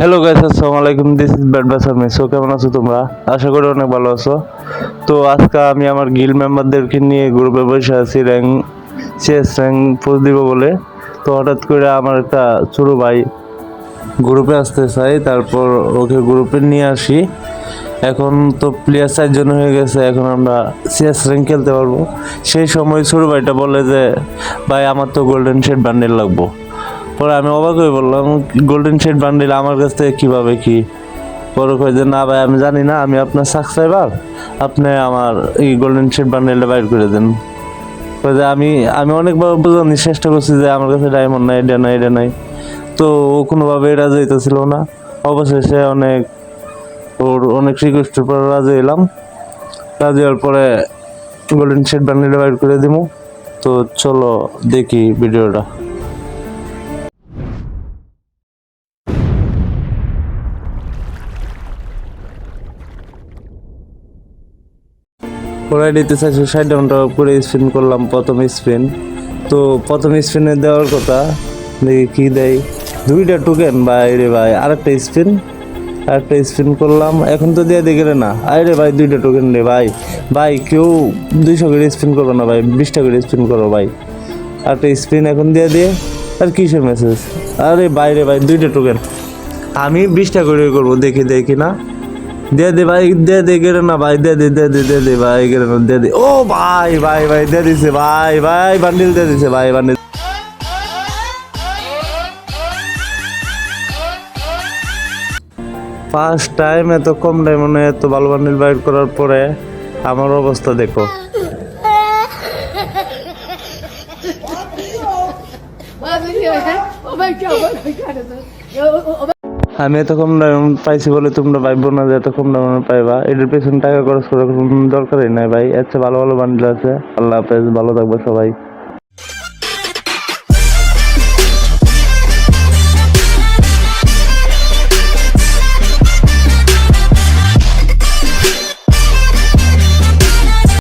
Hello guys আসসালামু আলাইকুম this is bad বাসার মেসো কেমন আছো তোমরা? আশা করি অনেক ভালো আছো। তো, আজকে আমি আমার গিল মেম্বারদেরকে নিয়ে গ্রুপে বসে আছি র্যাঙ্ক শেষ র্যাঙ্ক পোস্ট দিব বলে। তো, হঠাৎ করে আমার একটা ছোট ভাই গ্রুপে আসতে চাই, তারপর ওকে গ্রুপে নিয়ে আসি। এখন তো প্লেয়ার চারজন হয়ে গেছে, এখন আমরা সিএস র্যাঙ্ক খেলতে পারব। সেই সময় ছোট ভাইটা বলে যে, ভাই, আমার তো গোল্ডেন শেড বান্ডেল লাগবো। পরে আমি অবাক হয়ে বললাম গোল্ডেন শেড বান্ডেল আমার কাছ থেকে কীভাবে কি? পরে কই যে, না ভাই, আমি জানি না, আমি আপনার সাবস্ক্রাইবার আপনি আমার এই গোল্ডেন শেড বান্ডেলটা বাইর করে দেন। কই যে, আমি আমি অনেকবার বোঝানোর চেষ্টা করছি যে আমার কাছে ডায়মন্ড নাই, এটা নাই এটা নাই। তো ও কোনোভাবে রাজি হইতেছিল না। অবশেষে অনেক, ওর অনেক রিকোয়েস্টের পর রাজি এলাম রাজি হওয়ার পরে গোল্ডেন শেড বান্ডেলটা বাইর করে দিব তো চলো দেখি ভিডিওটা। ওরাই দিতে চাইছে ষাট ডাউনটা করে স্পিন করলাম প্রথম স্পিন তো প্রথম স্পিনে দেওয়ার কথা, দেখি কি দেয়। দুইটা টোকেন ভাই রে ভাই, আরেকটা স্পিন আরেকটা স্পিন করলাম, এখন তো দিয়ে দেখে না। আরে ভাই, দুইটা টোকেন রে ভাই। ভাই, কেউ দুইশো করে স্পিন করো না ভাই, বিশটা করে স্পিন করো ভাই। আরেকটা স্পিন এখন দিয়ে দিয়ে, আর কিসের মেসেজ আরে বাইরে ভাই, দুইটা টোকেন আমি বিশটা করে করব, দেখি দেখি না। দে দে ভাই দে দে গেরে না ভাই দে দে দে দে দে দে ভাই গেরে না দে দে ও ভাই ভাই ভাই দে দিছে ভাই ভাই বান্ডিল দে দিছে ভাই বান্ডিল ফার্স্ট টাইম এত কম টাইমে এত ভালো বান্ডিল বাইর করার পরে আমার অবস্থা দেখো Oh আমি এত কম দামে পাইছি বলে তোমরা পাইবো না যে এত কম দামে পাইবা। এটার পেছনে টাকা খরচ করার কোনো দরকারই নাই ভাই। চেয়ে ভালো ভালো বান্ডিল আছে। আল্লাহ হাফেজ, ভালো থাকবে সবাই।